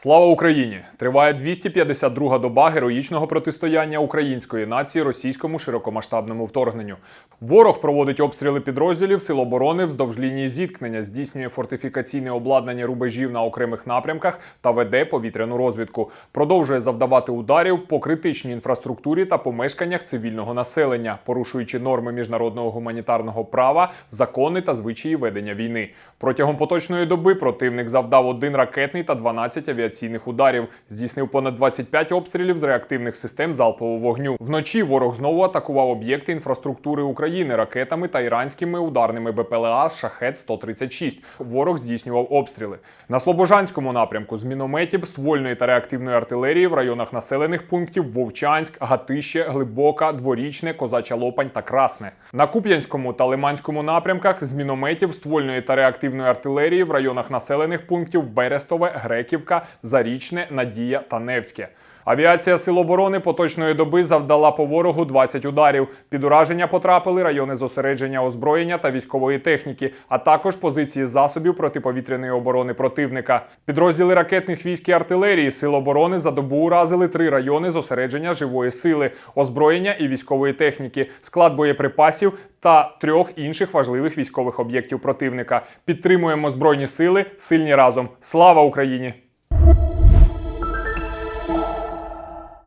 Слава Україні! Триває 252-га доба героїчного протистояння української нації російському широкомасштабному вторгненню. Ворог проводить обстріли підрозділів Сил оборони вздовж лінії зіткнення, здійснює фортифікаційне обладнання рубежів на окремих напрямках та веде повітряну розвідку. Продовжує завдавати ударів по критичній інфраструктурі та помешканнях цивільного населення, порушуючи норми міжнародного гуманітарного права, закони та звичаї ведення війни. Протягом поточної доби противник завдав один ракетний та 12 авіаційних ударів, здійснив понад 25 обстрілів з реактивних систем залпового вогню. Вночі ворог знову атакував об'єкти інфраструктури України ракетами та іранськими ударними БПЛА Шахет 136 Ворог здійснював обстріли на Слобожанському напрямку з мінометів, ствольної та реактивної артилерії в районах населених пунктів Вовчанськ, Гатище, Глибока, Дворічне, Козача Лопань та Красне. На Куп'янському та Лиманському напрямках з мінометів, ствольної та реактивної артилерії в районах населених пунктів Берестове, Греківка, Зарічне, Надія та Невське. Авіація Сил оборони поточної доби завдала по ворогу 20 ударів. Під ураження потрапили райони зосередження озброєння та військової техніки, а також позиції засобів протиповітряної оборони противника. Підрозділи ракетних військ і артилерії Сил оборони за добу уразили три райони зосередження живої сили, озброєння і військової техніки, склад боєприпасів та трьох інших важливих військових об'єктів противника. Підтримуємо збройні сили, сильні разом. Слава Україні!